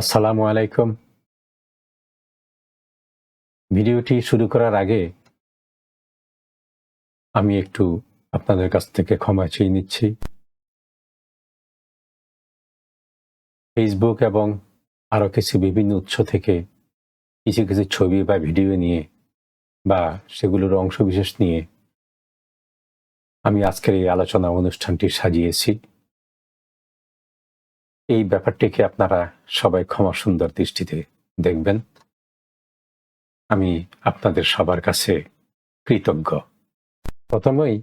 আসসালামু আলাইকুম। ভিডিওটি শুরু করার আগে আমি একটু আপনাদের কাছ থেকে ক্ষমা চেয়ে নিচ্ছি। ফেসবুক এবং আরও কিছু বিভিন্ন উৎস থেকে কিছু কিছু ছবি বা ভিডিও নিয়ে বা সেগুলোর অংশবিশেষ নিয়ে আমি আজকের এই আলোচনা অনুষ্ঠানটি সাজিয়েছি। এই ব্যাপারটিকে আপনারা সবাই ক্ষমা সুন্দর দৃষ্টিতে দেখবেন। আমি আপনাদের সবার কাছে কৃতজ্ঞ। প্রথমেই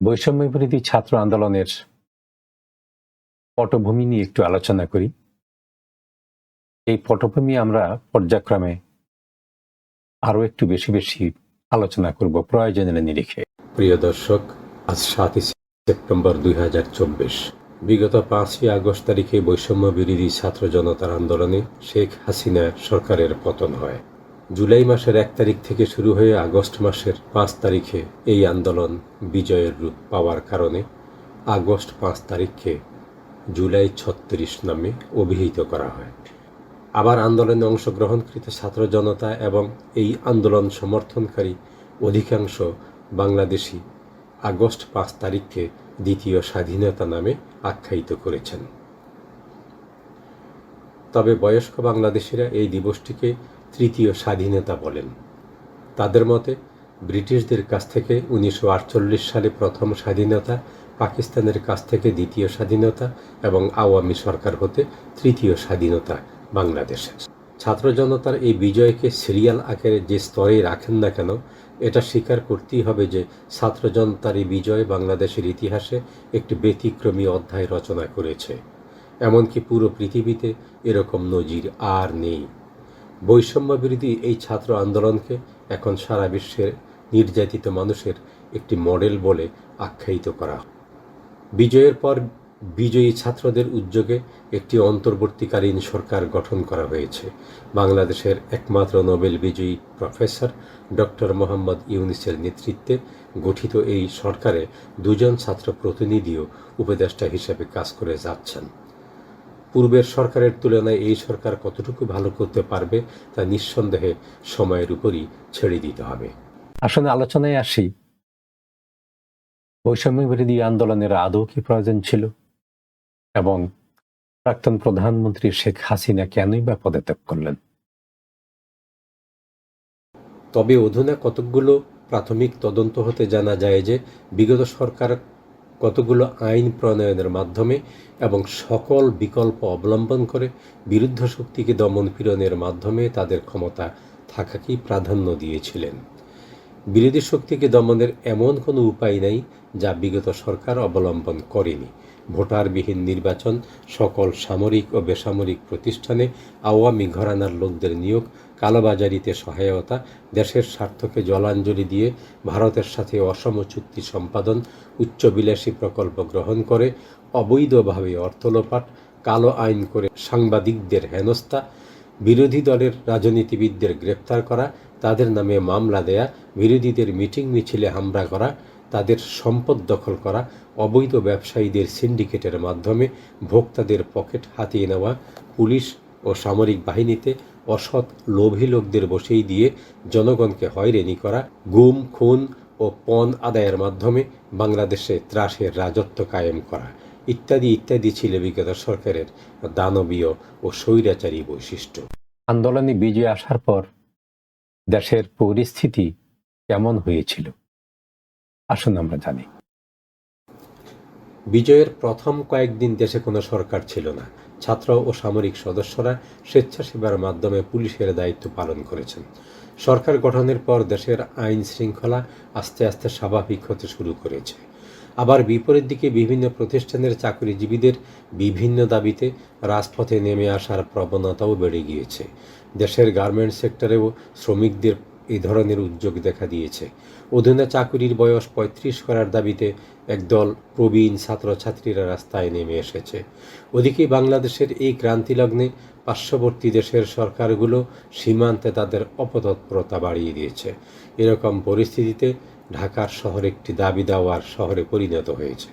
বৈষম্য বিরোধী ছাত্র আন্দোলনের পটভূমি নিয়ে একটু আলোচনা করি। এই পটভূমি আমরা পর্যায়ক্রমে আরও একটু বেশি বেশি আলোচনা করব প্রয়োজনের নিরিখে। প্রিয় দর্শক, আজ সাতই সেপ্টেম্বর দুই হাজার চব্বিশ। বিগত পাঁচই আগস্ট তারিখে বৈষম্য বিরোধী ছাত্র জনতার আন্দোলনে শেখ হাসিনা সরকারের পতন হয়। জুলাই মাসের এক তারিখ থেকে শুরু হয়ে আগস্ট মাসের পাঁচ তারিখে এই আন্দোলন বিজয়ের রূপ পাওয়ার কারণে আগস্ট পাঁচ তারিখকে জুলাই ছত্রিশ নামে অভিহিত করা হয়। আবার আন্দোলনে অংশগ্রহণকৃত ছাত্র জনতা এবং এই আন্দোলন সমর্থনকারী অধিকাংশ বাংলাদেশি আগস্ট পাঁচ তারিখকে দ্বিতীয় স্বাধীনতা নামে আখ্যায়িত করেছেন। তবে বয়স্ক বাংলাদেশিরা এই দিবসটিকে তৃতীয় স্বাধীনতা বলেন। তাদের মতে, ব্রিটিশদের কাছ থেকে উনিশশো আটচল্লিশ সালে প্রথম স্বাধীনতা, পাকিস্তানের কাছ থেকে দ্বিতীয় স্বাধীনতা এবং আওয়ামী সরকার হতে তৃতীয় স্বাধীনতা বাংলাদেশের। ছাত্র জনতার এই বিজয়কে সিরিয়াল আকারে যে স্তরে রাখেন না কেন, এটা স্বীকার করতেই হবে যে ছাত্র জনতার এই বিজয় বাংলাদেশের ইতিহাসে একটি ব্যতিক্রমী অধ্যায় রচনা করেছে। এমনকি পুরো পৃথিবীতে এরকম নজির আর নেই। বৈষম্য বিরোধী এই ছাত্র আন্দোলনকে এখন সারা বিশ্বের নির্যাতিত মানুষের একটি মডেল বলে আখ্যায়িত করা বিজয়ের পর বিজয়ী ছাত্রদের উদ্যোগে একটি অন্তর্বর্তীকালীন সরকার গঠন করা হয়েছে। বাংলাদেশের একমাত্র নোবেল বিজয়ী প্রফেসর ডক্টর মোহাম্মদ ইউনিসের নেতৃত্বে গঠিত এই সরকারে দুজন ছাত্র প্রতিনিধিও উপদেষ্টা হিসেবে কাজ করে যাচ্ছেন। পূর্বের সরকারের তুলনায় এই সরকার কতটুকু ভালো করতে পারবে তা নিঃসন্দেহে সময়ের উপরই ছেড়ে দিতে হবে। আসলে আলোচনায় আসি। বৈষম্য বিরোধী আন্দোলনের আদৌ কি প্রয়োজন ছিল? এবং প্রাক্তন প্রধানমন্ত্রী শেখ হাসিনা কেনই বা পদত্যাগ করলেন? তবে অধুনা কতকগুলো প্রাথমিক তদন্ত হতে জানা যায় যে, বিগত সরকার কতগুলো আইন প্রণয়নের মাধ্যমে এবং সকল বিকল্প অবলম্বন করে বিরুদ্ধ শক্তিকে দমন পীড়নের মাধ্যমে তাদের ক্ষমতা থাকাকেই প্রাধান্য দিয়েছিলেন। বিরোধী শক্তিকে দমনের এমন কোনো উপায় নাই যা বিগত সরকার অবলম্বন করেনি। ভোটারবিহীন নির্বাচন, সকল সামরিক ও বেসামরিক প্রতিষ্ঠানে আওয়ামী ঘরানার লোকদের নিয়োগ, কালোবাজারিতে সহায়তা, দেশের স্বার্থকে জলাঞ্জলি দিয়ে ভারতের সাথে অসম চুক্তি সম্পাদন উচ্চবিলাসী প্রকল্প গ্রহণ করে, অবৈধভাবে অর্থলোপাট কালো আইন করে সাংবাদিকদের হেনস্থা, বিরোধী দলের রাজনীতিবিদদের গ্রেপ্তার করা, তাদের নামে মামলা দেয়া, বিরোধীদের মিটিং মিছিলে হামলা করা তাদের সম্পদ দখল করা, অবৈধ ব্যবসায়ীদের সিন্ডিকেটের মাধ্যমে ভোক্তাদের পকেট হাতিয়ে নেওয়া, পুলিশ ও সামরিক বাহিনীতে অসৎ লোভী লোকদের বসেই দিয়ে জনগণকে হয়রানি করা, গুম, খুন ও পণ আদায়ের মাধ্যমে বাংলাদেশে ত্রাসের রাজত্ব কায়েম করা ইত্যাদি ইত্যাদি ছিল বিগত সরকারের দানবীয় ও স্বৈরাচারী বৈশিষ্ট্য। আন্দোলনে বিজয় আসার পর দেশের পরিস্থিতি কেমন হয়েছিল? আসুন আমরা জানি। বিজয়ের প্রথম কয়েকদিন দেশে কোনো সরকার ছিল না। ছাত্র ও সামরিক সদস্যরা স্বেচ্ছাসেবার মাধ্যমে পুলিশের দায়িত্ব পালন করেছেন। সরকার গঠনের পর দেশের আইন শৃঙ্খলা আস্তে আস্তে স্বাভাবিক হতে শুরু করেছে। আবার বিপরীত দিকে বিভিন্ন প্রতিষ্ঠানের চাকরিজীবীদের বিভিন্ন দাবিতে রাজপথে নেমে আসার প্রবণতাও বেড়ে গিয়েছে। দেশের গার্মেন্টস সেক্টরেও শ্রমিকদের এই ধরনের উদ্যোগ দেখা দিয়েছে। অধুনা চাকুরির বয়স পঁয়ত্রিশ করার দাবিতে একদল প্রবীণ ছাত্রছাত্রীরা রাস্তায় নেমে এসেছে। ওদিকে বাংলাদেশের এই ক্রান্তিলগ্নে পার্শ্ববর্তী দেশের সরকারগুলো সীমান্তে তাদের অপতৎপরতা বাড়িয়ে দিয়েছে। এরকম পরিস্থিতিতে ঢাকার শহর একটি দাবি দেওয়ার শহরে পরিণত হয়েছে।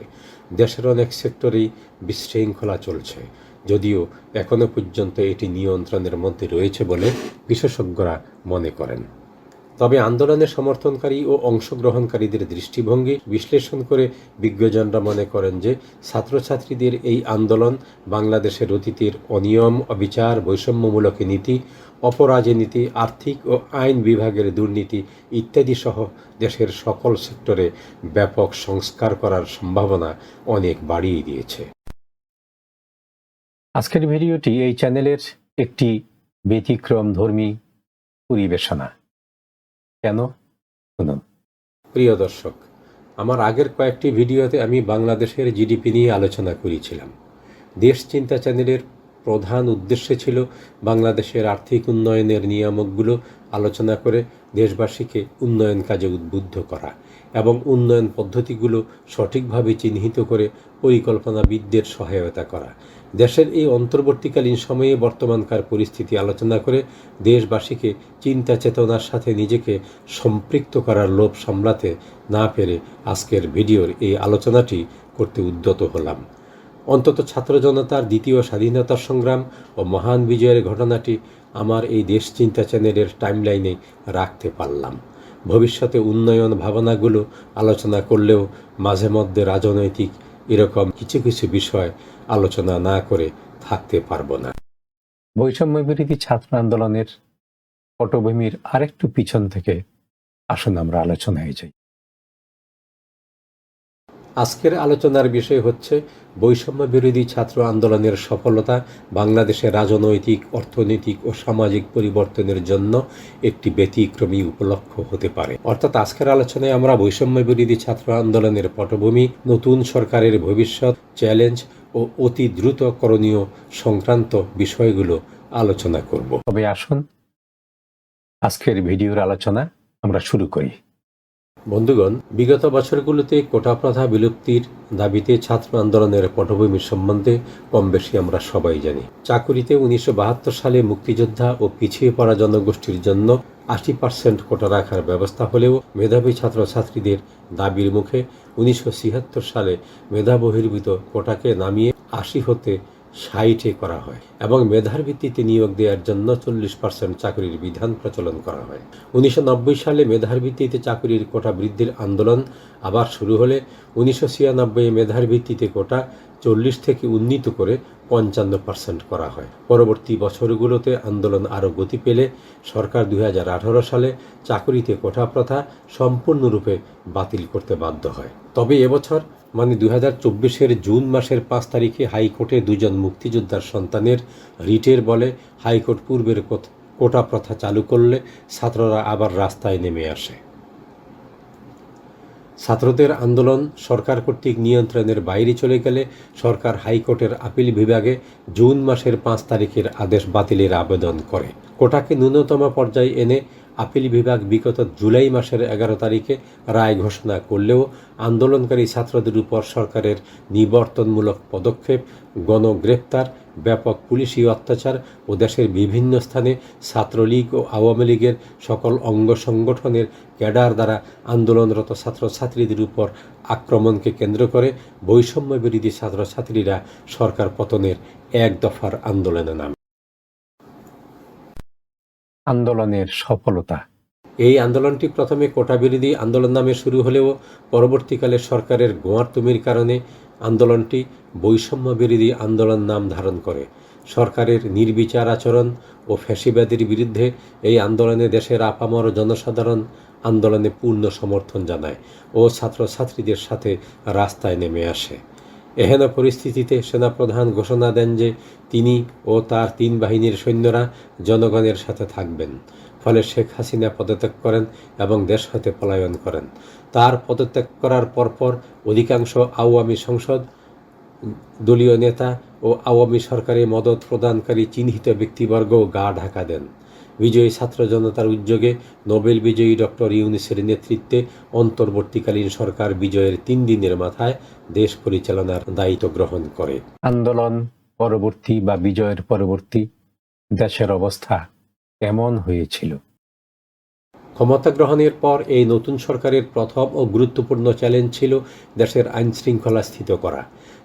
দেশের অনেক সেক্টরেই বিশৃঙ্খলা চলছে। যদিও এখনও পর্যন্ত এটি নিয়ন্ত্রণের মধ্যে রয়েছে বলে বিশেষজ্ঞরা মনে করেন। তবে আন্দোলনে সমর্থনকারী ও অংশগ্রহণকারীদের দৃষ্টিভঙ্গি বিশ্লেষণ করে বিজ্ঞজনরা মনে করেন যে ছাত্রছাত্রীদের এই আন্দোলন বাংলাদেশের অতীতের অনিয়ম, অবিচার, বৈষম্যমূলক নীতি, অপরাজনীতি, আর্থিক ও আইন বিভাগের দুর্নীতি ইত্যাদি সহ দেশের সকল সেক্টরে ব্যাপক সংস্কার করার সম্ভাবনা অনেক বাড়িয়ে দিয়েছে। আজকের ভিডিওটি এই চ্যানেলের একটি ব্যতিক্রম ধর্মী পরিবেশনা। কেন? শুনুন। প্রিয় দর্শক, আমার আগের কয়েকটি ভিডিওতে আমি বাংলাদেশের জিডিপি নিয়ে আলোচনা করেছিলাম। দেশ চিন্তা চ্যানেলের প্রধান উদ্দেশ্য ছিল বাংলাদেশের আর্থিক উন্নয়নের নিয়ামকগুলো আলোচনা করে দেশবাসীকে উন্নয়ন কাজে উদ্বুদ্ধ করা এবং উন্নয়ন পদ্ধতিগুলো সঠিকভাবে চিহ্নিত করে পরিকল্পনাবিদদের সহায়তা করা। দেশের এই অন্তর্বর্তীকালীন সময়ে বর্তমানকার পরিস্থিতি আলোচনা করে দেশবাসীকে চিন্তা চেতনার সাথে নিজেকে সম্পৃক্ত করার লোভ সামলাতে না পেরে আজকের ভিডিওর এই আলোচনাটি করতে উদ্যত হলাম। অন্তত ছাত্র জনতার দ্বিতীয় স্বাধীনতা সংগ্রাম ও মহান বিজয়ের ঘটনাটি আমার এই দেশ চিন্তা চ্যানেলের টাইমলাইনে রাখতে পারলাম। ভবিষ্যতে উন্নয়ন ভাবনাগুলো আলোচনা করলেও মাঝে মধ্যে রাজনৈতিক এরকম কিছু কিছু বিষয় আলোচনা না করে থাকতে পারব না। বৈষম্য বিরোধী ছাত্র আন্দোলনের পটভূমির আরেকটু পিছন থেকে আসুন আমরা আলোচনায় যাই। আজকের আলোচনার বিষয় হচ্ছে বৈষম্য বিরোধী ছাত্র আন্দোলনের সফলতা বাংলাদেশের রাজনৈতিক, অর্থনৈতিক ও সামাজিক পরিবর্তনের জন্য একটি ব্যতিক্রমী উপলক্ষ হতে পারে। অর্থাৎ আজকের আলোচনায় আমরা বৈষম্য বিরোধী ছাত্র আন্দোলনের পটভূমি, নতুন সরকারের ভবিষ্যৎ, চ্যালেঞ্জ ও অতি দ্রুত করণীয় সংক্রান্ত বিষয়গুলো আলোচনা করব। তবে আসুন, আজকের ভিডিওর আলোচনা আমরা শুরু করি। বন্ধুগণ, বিগত বছরগুলোতে কোটা প্রথা বিলুপ্তির দাবিতে ছাত্র আন্দোলনের পটভূমি সম্বন্ধে কম বেশি আমরা সবাই জানি। চাকুরিতে উনিশশো বাহাত্তর সালে মুক্তিযোদ্ধা ও পিছিয়ে পড়া জনগোষ্ঠীর জন্য আশি পার্সেন্ট কোটা রাখার ব্যবস্থা হলেও মেধাবী ছাত্রছাত্রীদের দাবির মুখে উনিশশো ছিয়াত্তর সালে মেধা বহির্ভূত কোটাকে নামিয়ে আশি হতে ষাটে করা হয় এবং মেধার ভিত্তিতে নিয়োগ দেওয়ার জন্য চল্লিশ পার্সেন্ট চাকরির বিধান প্রচলন করা হয়। উনিশশো নব্বই সালে মেধার ভিত্তিতে চাকরির কোটা বৃদ্ধির আন্দোলন আবার শুরু হলে উনিশশো ছিয়ানব্বই মেধার ভিত্তিতে কোটা চল্লিশ থেকে উন্নীত করে পঞ্চান্ন পার্সেন্ট করা হয়। পরবর্তী বছরগুলোতে আন্দোলন আরও গতি পেলে সরকার দু হাজার আঠারো সালে চাকরিতে কোঠা প্রথা সম্পূর্ণরূপে বাতিল করতে বাধ্য হয়। তবে এবছর মানে দুই হাজার চব্বিশের জুন মাসের পাঁচ তারিখে হাইকোর্টে দুজন মুক্তিযোদ্ধার সন্তানের রিটের বলে হাইকোর্ট পূর্বের কোটা প্রথা চালু করলে ছাত্ররা আবার রাস্তায় নেমে আসে। ছাত্রদের আন্দোলন সরকার কর্তৃক নিয়ন্ত্রণের বাইরে চলে গেলে সরকার হাইকোর্টের আপিল বিভাগে জুন মাসের পাঁচ তারিখের আদেশ বাতিলের আবেদন করে। কোটাকে ন্যূনতম পর্যায়ে এনে আপিল বিভাগ বিগত জুলাই মাসের এগারো তারিখে রায় ঘোষণা করলেও আন্দোলনকারী ছাত্রদের উপর সরকারের নিবর্তনমূলক পদক্ষেপ, গণগ্রেপ্তার, ব্যাপক পুলিশি অত্যাচার ও দেশের বিভিন্ন স্থানে ছাত্রলীগ ও আওয়ামী লীগের সকল অঙ্গ সংগঠনের ক্যাডার দ্বারা আন্দোলনরত ছাত্রছাত্রীদের উপর আক্রমণকে কেন্দ্র করে বৈষম্য বিরোধী ছাত্রছাত্রীরা সরকার পতনের এক দফার আন্দোলনে নামে। আন্দোলনের সফলতা। এই আন্দোলনটি প্রথমে কোটা বিরোধী আন্দোলন নামে শুরু হলেও পরবর্তীকালে সরকারের গোয়ারতুমির কারণে আন্দোলনটি বৈষম্য বিরোধী আন্দোলন নাম ধারণ করে। সরকারের নির্বিচার আচরণ ও ফ্যাসিবাদের বিরুদ্ধে এই আন্দোলনে দেশের আপামর জনসাধারণ আন্দোলনে পূর্ণ সমর্থন জানায় ও ছাত্রছাত্রীদের সাথে রাস্তায় নেমে আসে। এহেন পরিস্থিতিতে সেনাপ্রধান ঘোষণা দেন যে তিনি ও তার তিন বাহিনীর সৈন্যরা জনগণের সাথে থাকবেন। ফলে শেখ হাসিনা পদত্যাগ করেন এবং দেশ হতে পলায়ন করেন। তার পদত্যাগ করার পরপর অধিকাংশ আওয়ামী সংসদ, দলীয় নেতা ও আওয়ামী সরকারে মদত প্রদানকারী চিহ্নিত ব্যক্তিবর্গ গা ঢাকা দেন। বিজয়ী ছাত্র জনতার উদ্যোগে নোবেল বিজয়ী ডক্টর ইউনিসের নেতৃত্বে অন্তর্বর্তীকালীন সরকার বিজয়ের তিন দিনের মাথায় দেশ পরিচালনার দায়িত্ব গ্রহণ করে। আন্দোলন পরবর্তী বা বিজয়ের পরবর্তী দেশের অবস্থা কেমন হয়েছিল? ক্ষমতা গ্রহণের পর এই নতুন সরকারের প্রথম ও গুরুত্বপূর্ণ চ্যালেঞ্জ ছিল দেশের আইন শৃঙ্খলা স্থিত করা।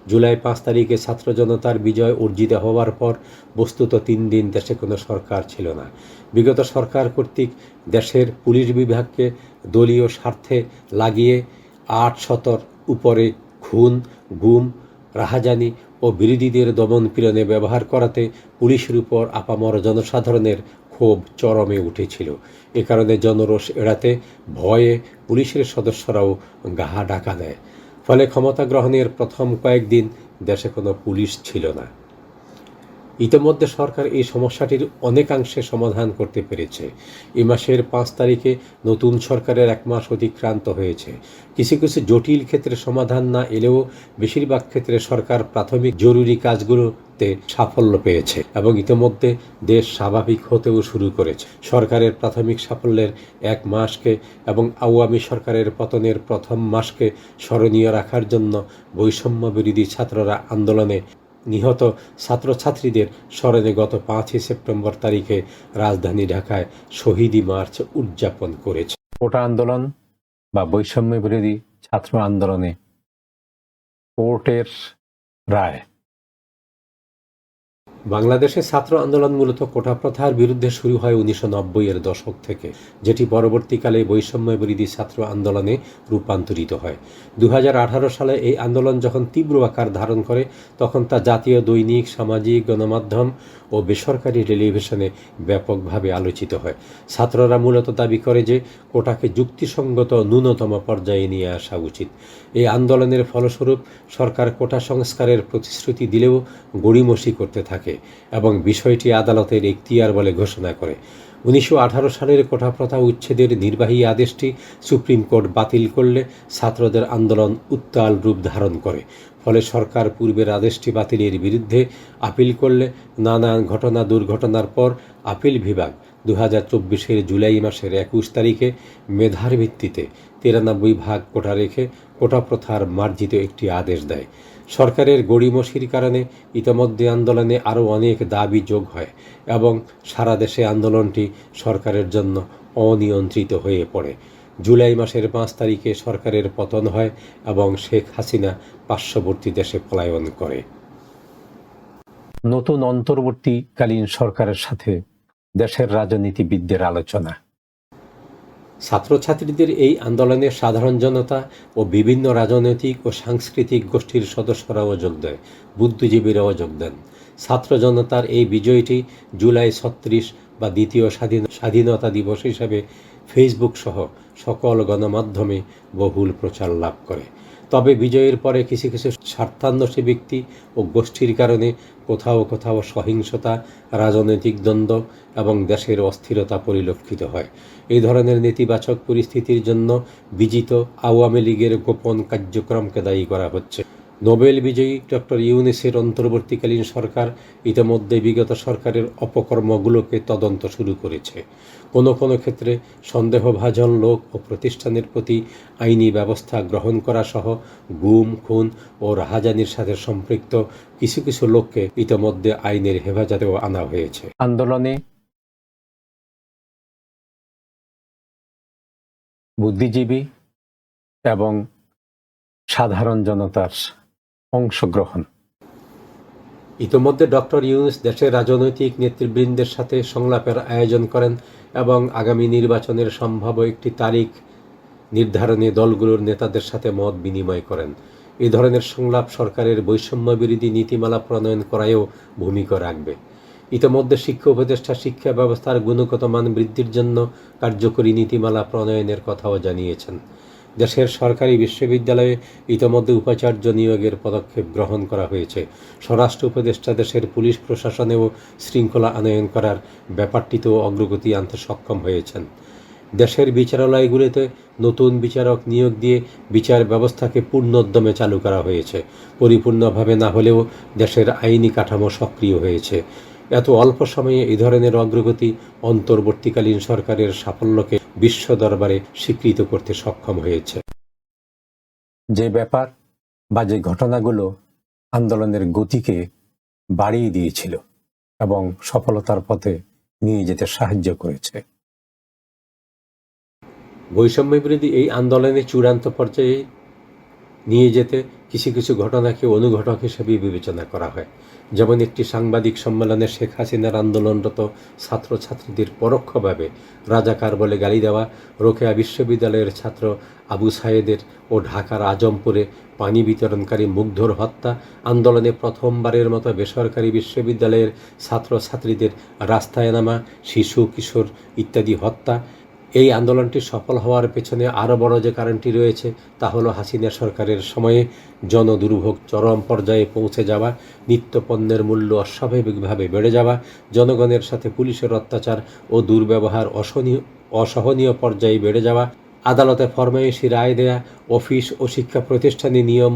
জুলাই পাঁচ তারিখে ছাত্র জনতার বিজয় অর্জিত হওয়ার পর বস্তুত তিন দিন দেশে কোনো সরকার ছিল না। বিগত সরকার কর্তৃক দেশের পুলিশ বিভাগকে দলীয় স্বার্থে লাগিয়ে আট শতর উপরে খুন, গুম, রাহাজানি ও বিরোধীদের দমন পীড়নে ব্যবহার করাতে পুলিশের উপর আপামর জনসাধারণের ক্ষোভ চরমে উঠেছিল। এ কারণে জনরোষ এড়াতে ভয়ে পুলিশের সদস্যরাও গাহা ডাকা দেয়। ফলে ক্ষমতা গ্রহণের প্রথম কয়েকদিন দেশে কোনো পুলিশ ছিল না। ইতিমধ্যে সরকার এই সমস্যাটির অনেকাংশে সমাধান করতে পেরেছে। এ মাসের পাঁচ তারিখে নতুন সরকারের এক মাস অতিক্রান্ত হয়েছে। কিছু কিছু জটিল ক্ষেত্রে সমাধান না এলেও বেশিরভাগ ক্ষেত্রে সরকার প্রাথমিক জরুরি কাজগুলোতে সাফল্য পেয়েছে এবং ইতিমধ্যে দেশ স্বাভাবিক হতেও শুরু করেছে। সরকারের প্রাথমিক সাফল্যের এক মাসকে এবং আওয়ামী সরকারের পতনের প্রথম মাসকে স্মরণীয় রাখার জন্য বৈষম্য বিরোধী ছাত্ররা আন্দোলনে নিহত ছাত্রছাত্রীদের স্মরণে গত পাঁচই সেপ্টেম্বর তারিখে রাজধানী ঢাকায় শহীদি মার্চ উদযাপন করেছে। কোটা আন্দোলন বা বৈষম্য বিরোধী ছাত্র আন্দোলনে কোর্টের রায়। বাংলাদেশে ছাত্র আন্দোলন মূলত কোটা প্রথার বিরুদ্ধে শুরু হয় উনিশশো এর দশক থেকে, যেটি পরবর্তীকালে বৈষম্য বিরোধী ছাত্র আন্দোলনে রূপান্তরিত হয়। দু হাজার আঠারো সালে এই আন্দোলন যখন তীব্র আকার ধারণ করে, তখন তা জাতীয় দৈনিক, সামাজিক, গণমাধ্যম ও বেসরকারি টেলিভিশনে ব্যাপকভাবে আলোচিত হয়। ছাত্ররা মূলত দাবি করে যে, কোটাকে যুক্তিসঙ্গত ন্যূনতম পর্যায়ে নিয়ে আসা উচিত। এই আন্দোলনের ফলস্বরূপ সরকার কোটা সংস্কারের প্রতিশ্রুতি দিলেও গড়িমসি করতে থাকে। এবং বিষয়টি আদালতের এখতিয়ার বলে ঘোষণা করে। উনিশশো আঠারো সালের কোটা প্রথা উচ্ছেদের নির্বাহী আদেশটি সুপ্রিম কোর্ট বাতিল করলে ছাত্রদের আন্দোলন উত্তাল রূপ ধারণ করে। ফলে সরকার পূর্বের আদেশটি বাতিলের বিরুদ্ধে আপিল করলে নানান ঘটনা দুর্ঘটনার পর আপিল বিভাগ দু হাজার চব্বিশের জুলাই মাসের একুশ তারিখে মেধার ভিত্তিতে তিরানব্বই ভাগ কোটা রেখে কোটা প্রথার মার্জিত একটি আদেশ দেয়। সরকারের গড়িমসির কারণে ইতোমধ্যে আন্দোলনে আরও অনেক দাবি যোগ হয় এবং সারা দেশে আন্দোলনটি সরকারের জন্য অনিয়ন্ত্রিত হয়ে পড়ে। জুলাই মাসের পাঁচ তারিখে সরকারের পতন হয় এবং শেখ হাসিনা পার্শ্ববর্তী দেশে পলায়ন করে। নতুন অন্তর্বর্তীকালীন সরকারের সাথে দেশের রাজনীতিবিদদের আলোচনা। ছাত্রছাত্রীদের এই আন্দোলনে সাধারণ জনতা ও বিভিন্ন রাজনৈতিক ও সাংস্কৃতিক গোষ্ঠীর সদস্যরাও যোগ দেয়, বুদ্ধিজীবীরাও যোগ দেন। ছাত্র জনতার এই বিজয়টি জুলাই ছত্রিশ বা দ্বিতীয় স্বাধীন স্বাধীনতা দিবস হিসাবে ফেসবুক সহ সকল গণমাধ্যমে বহুল প্রচার লাভ করে। তবে বিজয়ের পরে কিছু কিছু স্বার্থান্বেষী ব্যক্তি ও গোষ্ঠীর কারণে কোথাও কোথাও সহিংসতা, রাজনৈতিক দ্বন্দ্ব এবং দেশের অস্থিরতা পরিলক্ষিত হয়। এই ধরনের নেতিবাচক পরিস্থিতির জন্য বিজিত আওয়ামী লীগের গোপন কার্যক্রমকে দায়ী করা হচ্ছে। নোবেল বিজয়ী ডক্টর ইউনিসের অন্তর্বর্তীকালীন সরকার ইতিমধ্যে বিগত সরকারের অপকর্মগুলোকে তদন্ত শুরু করেছে। কোনো কোনো ক্ষেত্রে সন্দেহভাজন লোক ও প্রতিষ্ঠানের প্রতি আইনি ব্যবস্থা গ্রহণ করা সহ গুম, খুন ও রাহাজানির সাথে সম্পৃক্ত কিছু কিছু লোককে ইতিমধ্যে আইনের হেফাজতেও আনা হয়েছে। আন্দোলনে বুদ্ধিজীবী এবং সাধারণ জনতার অংশগ্রহণ। ইতোমধ্যে ডক্টর ইউনুস দেশের রাজনৈতিক নেতৃবৃন্দের সাথে সংলাপের আয়োজন করেন এবং আগামী নির্বাচনের সম্ভাব্য একটি তারিখ নির্ধারণে দলগুলোর নেতাদের সাথে মত বিনিময় করেন। এই ধরনের সংলাপ সরকারের বৈষম্য বিরোধী নীতিমালা প্রণয়ন করায়ও ভূমিকা রাখবে। ইতিমধ্যে শিক্ষা উপদেষ্টা শিক্ষা ব্যবস্থার গুণগত মান বৃদ্ধির জন্য কার্যকরী নীতিমালা প্রণয়নের কথাও জানিয়েছেন। দেশের সরকারি বিশ্ববিদ্যালয়ে ইতোমধ্যে উপাচার্য নিয়োগের পদক্ষেপ গ্রহণ করা হয়েছে। স্বরাষ্ট্র উপদেষ্টা দেশের পুলিশ প্রশাসনেও শৃঙ্খলা আনয়ন করার ব্যাপারটিতেও অগ্রগতি আনতে সক্ষম হয়েছেন। দেশের বিচারালয়গুলিতে নতুন বিচারক নিয়োগ দিয়ে বিচার ব্যবস্থাকে পূর্ণোদ্যমে চালু করা হয়েছে। পরিপূর্ণভাবে না হলেও দেশের আইনি কাঠামো সক্রিয় হয়েছে। এত অল্প সময়ে এই ধরনের অগ্রগতি অন্তর্বর্তীকালীন সরকারের সাফল্যকে বিশ্ব দরবারে স্বীকৃত করতে সক্ষম হয়েছে। যে ব্যাপার বা যে ঘটনাগুলো আন্দোলনের গতিকে বাড়িয়ে দিয়েছিল এবং সফলতার পথে নিয়ে যেতে সাহায্য করেছে। বৈষম্য বিরোধী এই আন্দোলনের চূড়ান্ত পর্যায়ে নিয়ে যেতে কিছু কিছু ঘটনাকে অনুঘটক হিসেবে বিবেচনা করা হয়। যেমন একটি সাংবাদিক সম্মেলনে শেখ হাসিনার আন্দোলনরত ছাত্রছাত্রীদের পরোক্ষভাবে রাজাকার বলে গালি দেওয়া, রোকেয়া বিশ্ববিদ্যালয়ের ছাত্র আবু সায়েদের ও ঢাকার আজমপুরে পানি বিতরণকারী মুগ্ধর হত্যা, আন্দোলনে প্রথমবারের মতো বেসরকারি বিশ্ববিদ্যালয়ের ছাত্রছাত্রীদের রাস্তায় নামা, শিশু, কিশোর ইত্যাদি হত্যা এই আন্দোলনটি সফল হওয়ার পেছনে আরও বড় যে কারণটি রয়েছে, তা হলো হাসিনা সরকারের সময়ে জনদুর্ভোগ চরম পর্যায়ে পৌঁছে যাওয়া, নিত্যপণ্যের মূল্য অস্বাভাবিকভাবে বেড়ে যাওয়া, জনগণের সাথে পুলিশের অত্যাচার ও দুর্ব্যবহার অসহনীয় অসহনীয় পর্যায়ে বেড়ে যাওয়া, আদালতে ফরমাইশি রায় দেয়া, অফিস ও শিক্ষা প্রতিষ্ঠানে নিয়ম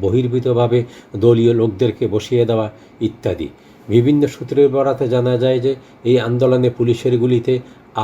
বহির্ভূতভাবে দলীয় লোকদেরকে বসিয়ে দেওয়া ইত্যাদি। বিভিন্ন সূত্রের বরাতে জানা যায় যে, এই আন্দোলনে পুলিশের গুলিতে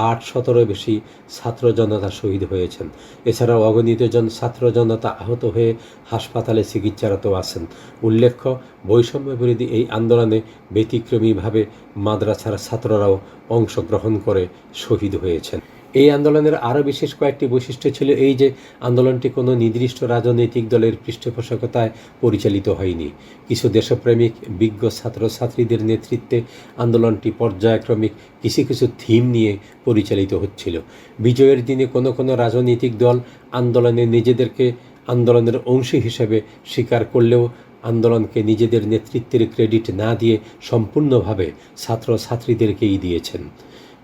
আট শতরও বেশি ছাত্র জনতা শহীদ হয়েছেন। এছাড়াও অগণিত জন ছাত্র জনতা আহত হয়ে হাসপাতালে চিকিৎসারত আছেন। উল্লেখ্য বৈষম্য বিরোধী এই আন্দোলনে ব্যতিক্রমীভাবে মাদ্রাসার ছাত্ররাও অংশগ্রহণ করে শহীদ হয়েছেন। এই আন্দোলনের আরও বিশেষ কয়েকটি বৈশিষ্ট্য ছিল এই যে আন্দোলনটি কোনো নির্দিষ্ট রাজনৈতিক দলের পৃষ্ঠপোষকতায় পরিচালিত হয়নি। কিছু দেশপ্রেমিক, বিজ্ঞ ছাত্রছাত্রীদের নেতৃত্বে আন্দোলনটি পর্যায়ক্রমিক কিছু কিছু থিম নিয়ে পরিচালিত হচ্ছিল। বিজয়ের দিনে কোনো কোনো রাজনৈতিক দল আন্দোলনে নিজেদেরকে আন্দোলনের অংশী হিসেবে স্বীকার করলেও আন্দোলনকে নিজেদের নেতৃত্বের ক্রেডিট না দিয়ে সম্পূর্ণভাবে ছাত্রছাত্রীদেরকেই দিয়েছেন।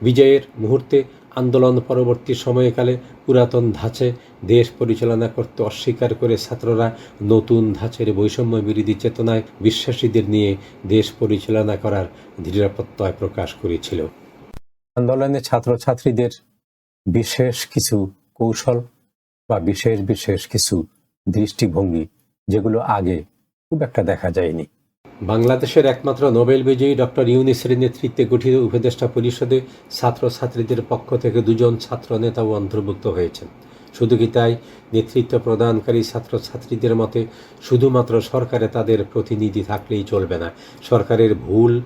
বিজয়ের মুহূর্তে আন্দোলন পরবর্তী সময়কালে পুরাতন ধাঁচে দেশ পরিচালনা করতে অস্বীকার করে ছাত্ররা নতুন ধাঁচের বৈষম্য বিরোধী চেতনায় বিশ্বাসীদের নিয়ে দেশ পরিচালনা করার দৃঢ়প্রত্যয় প্রকাশ করেছিল। আন্দোলনে ছাত্রছাত্রীদের বিশেষ কিছু কৌশল বা বিশেষ বিশেষ কিছু দৃষ্টিভঙ্গি যেগুলো আগে খুব একটা দেখা যায়নি। বাংলাদেশের একমাত্র নোবেল বিজয়ী ডক্টর ইউনিসের নেতৃত্বে গঠিত উপদেষ্টা পরিষদে ছাত্রছাত্রীদের পক্ষ থেকে দুজন ছাত্র নেতাও অন্তর্ভুক্ত হয়েছেন। শুধু কি তাই? নেতৃত্ব প্রদানকারী ছাত্রছাত্রীদের মতে শুধুমাত্র সরকারে তাদের প্রতিনিধি থাকলেই চলবে না। সরকারের ভুল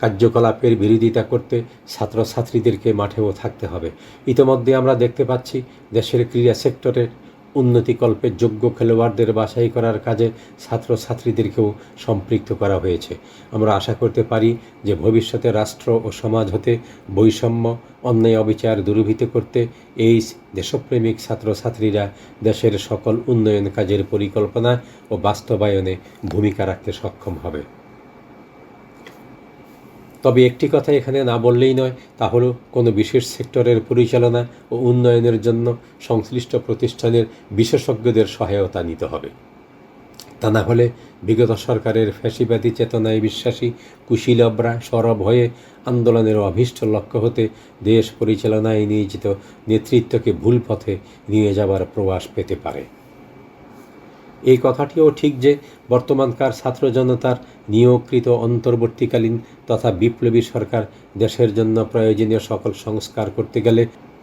কার্যকলাপের বিরোধিতা করতে ছাত্রছাত্রীদেরকে মাঠেও থাকতে হবে। ইতোমধ্যে আমরা দেখতে পাচ্ছি দেশের ক্রীড়া সেক্টরের উন্নতিকল্পে যোগ্য খেলোয়াড়দের বাছাই করার কাজে ছাত্রছাত্রীদেরকেও সম্পৃক্ত করা হয়েছে। আমরা আশা করতে পারি যে ভবিষ্যতে রাষ্ট্র ও সমাজ হতে বৈষম্য, অন্যায় অবিচার দূরীভূত করতে এই দেশপ্রেমিক ছাত্রছাত্রীরা দেশের সকল উন্নয়ন কাজের পরিকল্পনা ও বাস্তবায়নে ভূমিকা রাখতে সক্ষম হবে। তবে একটি কথা এখানে না বললেই নয়, তা হলো কোনো বিশেষ সেক্টরের পরিচালনা ও উন্নয়নের জন্য সংশ্লিষ্ট প্রতিষ্ঠানের বিশেষজ্ঞদের সহায়তা নিতে হবে। তা না হলে বিগত সরকারের ফ্যাসিবাদী চেতনায় বিশ্বাসী কুশীলবরা সরব হয়ে আন্দোলনের অভীষ্ট লক্ষ্য হতে দেশ পরিচালনায় নিয়োজিত নেতৃত্বকে ভুল পথে নিয়ে যাবার প্রবাস পেতে পারে। এই কথাটিও ঠিক যে বর্তমানকার ছাত্র জনতার নিয়োগকৃত অন্তর্বর্তীকালীন তথা বিপ্লবী সরকার দেশের জন্য প্রয়োজনীয় সকল সংস্কার করতে গেলে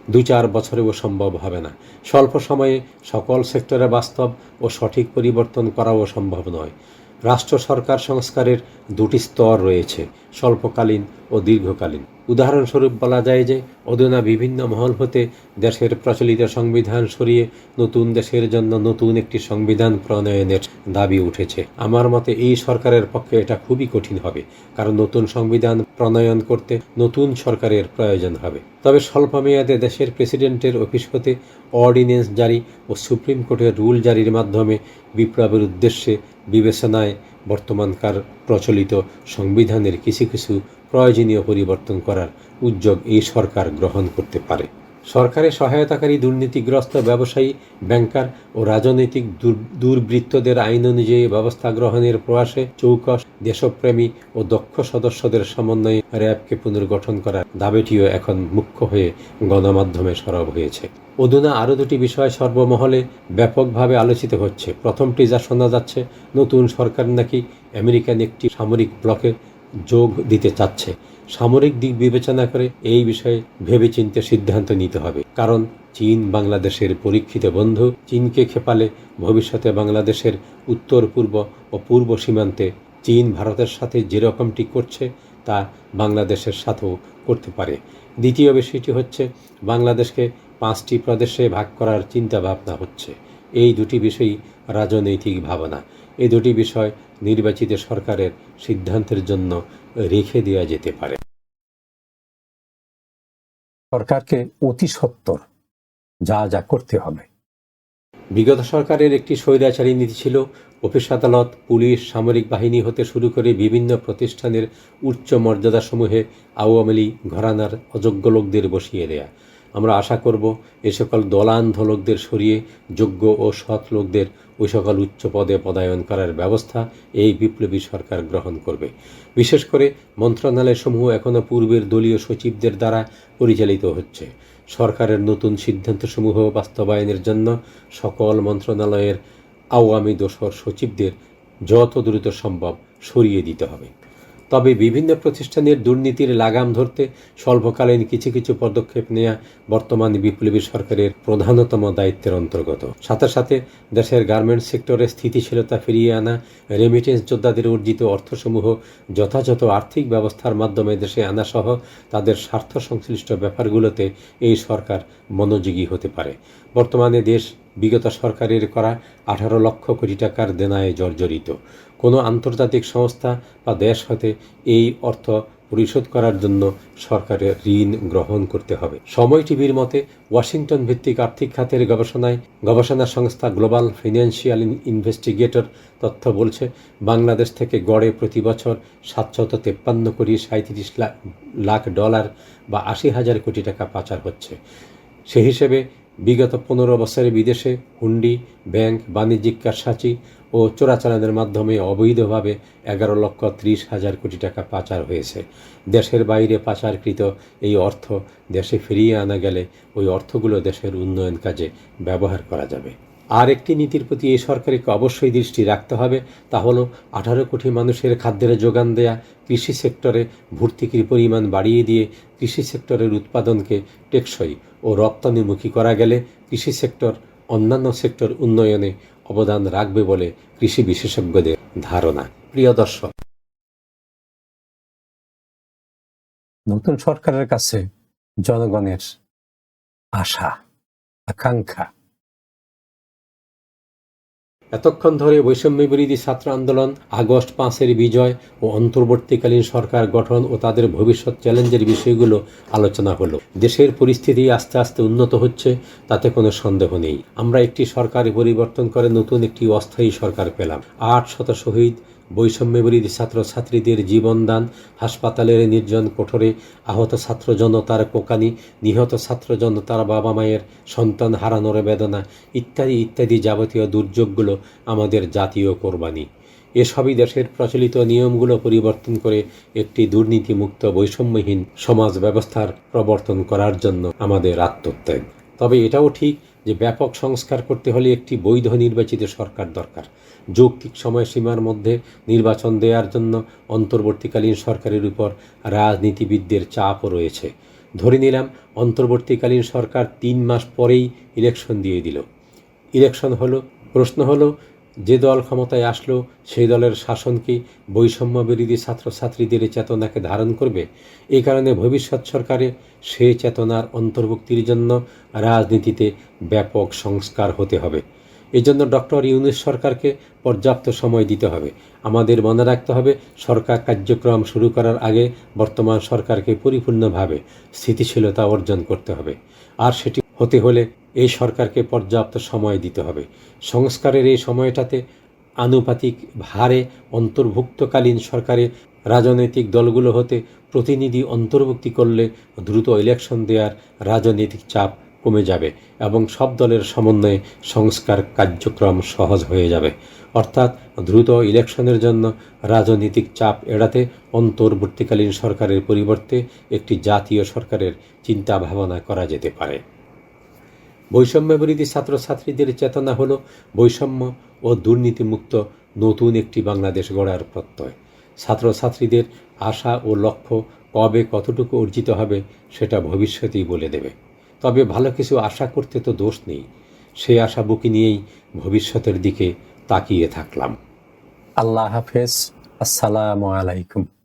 দু চার বছরেও সম্ভব হবে না। স্বল্প সময়ে সকল সেক্টরে বাস্তব ও সঠিক পরিবর্তন করাও সম্ভব নয়। রাষ্ট্র সরকার সংস্কারের দুটি স্তর রয়েছে, স্বল্পকালীন ও দীর্ঘকালীন। উদাহরণস্বরূপ বলা যায় যে, অধুনা বিভিন্ন মহল হতে দেশের প্রচলিত সংবিধান সরিয়ে নতুন দেশের জন্য নতুন একটি সংবিধান প্রণয়নের দাবি উঠেছে। আমার মতে এই সরকারের পক্ষে এটা খুবই কঠিন হবে, কারণ নতুন সংবিধান প্রণয়ন করতে নতুন সরকারের প্রয়োজন হবে। তবে স্বল্প মেয়াদে দেশের প্রেসিডেন্টের অফিস হতে অর্ডিন্যান্স জারি ও সুপ্রিম কোর্টের রুল জারির মাধ্যমে বিপ্লবের উদ্দেশ্যে বিবেচনায় বর্তমানকার প্রচলিত সংবিধানের কিছু কিছু প্রয়োজনীয় পরিবর্তন করার উদ্যোগ এই সরকার গ্রহণ করতে পারে। সরকারের সহায়তাকারী দুর্নীতিগ্রস্ত ব্যবসায়ী, ব্যাংকার ও রাজনৈতিক দুর্বৃত্তদের আইন অনুযায়ী ব্যবস্থা গ্রহণের প্রয়াসে চৌকস, দেশপ্রেমী ও দক্ষ সদস্যদের সমন্বয়ে র্যাবকে পুনর্গঠন করার দাবিটিও এখন মুখ্য হয়ে গণমাধ্যমে সরব হয়েছে। অধুনা আরও দুটি বিষয় সর্বমহলে ব্যাপকভাবে আলোচিত হচ্ছে। প্রথমটি যা শোনা যাচ্ছে, নতুন সরকার নাকি আমেরিকান একটি সামরিক ব্লকে যোগ দিতে চাচ্ছে। সামরিক দিক বিবেচনা করে এই বিষয়ে ভেবেচিন্তে সিদ্ধান্ত নিতে হবে। কারণ চীন বাংলাদেশের পরীক্ষিত বন্ধু চীনকে খেপালে ভবিষ্যতে বাংলাদেশের উত্তর, পূর্ব ও পূর্ব সীমান্তে চীন ভারতের সাথে যেরকমটি করছে তা বাংলাদেশের সাথেও করতে পারে। দ্বিতীয় বিষয়টি হচ্ছে, বাংলাদেশকে পাঁচটি প্রদেশে ভাগ করার চিন্তা ভাবনা হচ্ছে। এই দুটি বিষয়ই রাজনৈতিক ভাবনা। এই দুটি বিষয় নির্বাচিত সরকারের সিদ্ধান্তের জন্য রেখে দেওয়া যেতে পারে। সরকারকে অতি সত্বর যা যা করতে হবে। বিগত সরকারের একটি স্বৈরাচারী নীতি ছিল অফিস আদালত পুলিশ সামরিক বাহিনী হতে শুরু করে বিভিন্ন প্রতিষ্ঠানের উচ্চ মর্যাদাসমূহে আওয়ামী লীগ ঘরানার অযোগ্য লোকদের বসিয়ে দেয়া। আমরা আশা করব এ সকল দলান্ধ লোকদের সরিয়ে যোগ্য ও সৎ লোকদের ওই সকল উচ্চ পদে পদায়ন করার ব্যবস্থা এই বিপ্লবী সরকার গ্রহণ করবে। বিশেষ করে মন্ত্রণালয়সমূহ এখনও পূর্বের দলীয় সচিবদের দ্বারা পরিচালিত হচ্ছে। সরকারের নতুন সিদ্ধান্তসমূহ বাস্তবায়নের জন্য সকল মন্ত্রণালয়ের আওয়ামী দোসর সচিবদের যত দ্রুত সম্ভব সরিয়ে দিতে হবে। তবে বিভিন্ন প্রতিষ্ঠানের দুর্নীতির লাগাম ধরতে স্বল্পকালীন কিছু কিছু পদক্ষেপ নেওয়া বর্তমান বিপ্লবী সরকারের প্রধানতম দায়িত্বের অন্তর্গত। সাথে সাথে দেশের গার্মেন্টস সেক্টরে স্থিতিশীলতা ফিরিয়ে আনা রেমিটেন্স যোদ্ধাদের অর্জিত অর্থসমূহ যথাযথ আর্থিক ব্যবস্থার মাধ্যমে দেশে আনা সহ তাদের স্বার্থ সংশ্লিষ্ট ব্যাপারগুলোতে এই সরকার মনোযোগী হতে পারে। বর্তমানে দেশ বিগত সরকারের করা আঠারো লক্ষ কোটি টাকার দেনায় জর্জরিত। কোনো আন্তর্জাতিক সংস্থা বা দেশ হতে এই অর্থ পরিশোধ করার জন্য সরকারের ঋণ গ্রহণ করতে হবে। সময় টিভির মতে, ওয়াশিংটন ভিত্তিক আর্থিক খাতের গবেষণায় গবেষণা সংস্থা গ্লোবাল ফিনান্সিয়াল ইনভেস্টিগেটর তথ্য বলছে, বাংলাদেশ থেকে গড়ে প্রতি বছর সাতশত তেপ্পান্ন কোটি সাঁত্রিশ লাখ ডলার বা আশি হাজার কোটি টাকা পাচার হচ্ছে। সে হিসেবে বিগত পনেরো বছরে বিদেশে হুন্ডি, ব্যাংক, বাণিজ্যিক কারসাচি ও চোরাচালানের মাধ্যমে অবৈধভাবে এগারো লক্ষ ত্রিশ হাজার কোটি টাকা পাচার হয়েছে। দেশের বাইরে পাচারকৃত এই অর্থ দেশে ফিরিয়ে আনা গেলে ওই অর্থগুলো দেশের উন্নয়ন কাজে ব্যবহার করা যাবে। আর একটি নীতির প্রতি এই সরকারকে অবশ্যই দৃষ্টি রাখতে হবে, তা হলো আঠারো কোটি মানুষের খাদ্যের যোগান দেয়া, কৃষি সেক্টরে ভর্তুকির পরিমাণ বাড়িয়ে দিয়ে কৃষি সেক্টরের উৎপাদনকে টেকসই ও রপ্তানিমুখী করা গেলে কৃষি সেক্টর, অন্যান্য সেক্টর উন্নয়নে অবদান রাখবে বলে কৃষি বিশেষজ্ঞদের ধারণা। প্রিয় দর্শক নতুন সরকারের কাছে জনগণের আশা আকাঙ্ক্ষা এতক্ষণ ধরে বৈষম্য বিরোধী ছাত্র আন্দোলন আগস্ট পাঁচের বিজয় ও অন্তর্বর্তীকালীন সরকার গঠন ও তাদের ভবিষ্যৎ চ্যালেঞ্জের বিষয়গুলো আলোচনা হলো। দেশের পরিস্থিতি আস্তে আস্তে উন্নত হচ্ছে, তাতে কোনো সন্দেহ নেই। আমরা একটি সরকার পরিবর্তন করে নতুন একটি অস্থায়ী সরকার পেলাম। আট শত শহীদ বৈষম্য বিরোধী ছাত্রছাত্রীদের জীবনদান, হাসপাতালের নির্জন কোঠরে আহত ছাত্র জনতার কোকানি, নিহত ছাত্র জনতার বাবা মায়ের সন্তান হারানোর বেদনা ইত্যাদি ইত্যাদি যাবতীয় দুর্যোগগুলো আমাদের জাতীয় কোরবানি। এসবই দেশের প্রচলিত নিয়মগুলো পরিবর্তন করে একটি দুর্নীতিমুক্ত বৈষম্যহীন সমাজ ব্যবস্থার প্রবর্তন করার জন্য আমাদের আত্মত্যাগ। তবে এটাও ঠিক যে ব্যাপক সংস্কার করতে হলে একটি বৈধ নির্বাচিত সরকার দরকার। যৌক্তিক সময়সীমার মধ্যে নির্বাচন দেওয়ার জন্য অন্তর্বর্তীকালীন সরকারের উপর রাজনীতিবিদদের চাপও রয়েছে। ধরে নিলাম, অন্তর্বর্তীকালীন সরকার তিন মাস পরেই ইলেকশন দিয়ে দিল। ইলেকশন হলো, প্রশ্ন হলো, যে দল ক্ষমতায় আসলো, সেই দলের শাসন কি বৈষম্য বিরোধী ছাত্রছাত্রীদের চেতনাকে ধারণ করবে? এই কারণে ভবিষ্যৎ সরকারে সে চেতনার অন্তর্ভুক্তির জন্য রাজনীতিতে ব্যাপক সংস্কার হতে হবে। এই জন্য ডক্টর ইউনুস সরকারকে পর্যাপ্ত সময় দিতে হবে। আমাদের মনে রাখতে হবে, সরকার কার্যক্রম শুরু করার আগে বর্তমান সরকারকে পরিপূর্ণভাবে স্থিতিশীলতা অর্জন করতে হবে। আর সেটি হতে হলে এই সরকারকে পর্যাপ্ত সময় দিতে হবে। সংস্কারের এই সময়টাতে আনুপাতিক হারে অন্তর্ভুক্তকালীন সরকারে রাজনৈতিক দলগুলো হতে প্রতিনিধি অন্তর্ভুক্তি করলে দ্রুত ইলেকশন দেওয়ার রাজনৈতিক চাপ কমে যাবে এবং সব দলের সমন্বয়ে সংস্কার কার্যক্রম সহজ হয়ে যাবে। অর্থাৎ দ্রুত ইলেকশনের জন্য রাজনৈতিক চাপ এড়াতে অন্তর্বর্তীকালীন সরকারের পরিবর্তে একটি জাতীয় সরকারের চিন্তা ভাবনা করা যেতে পারে। বৈষম্য বিরোধী ছাত্রছাত্রীদের চেতনা হল বৈষম্য ও দুর্নীতিমুক্ত নতুন একটি বাংলাদেশ গড়ার প্রত্যয়। ছাত্রছাত্রীদের আশা ও লক্ষ্য কবে কতটুকু অর্জিত হবে সেটা ভবিষ্যতেই বলে দেবে। তবে ভালো কিছু আশা করতে তো দোষ নেই। সেই আশা বুকি নিয়েই ভবিষ্যতের দিকে তাকিয়ে থাকলাম। আল্লাহ হাফেজ। আসসালামু আলাইকুম।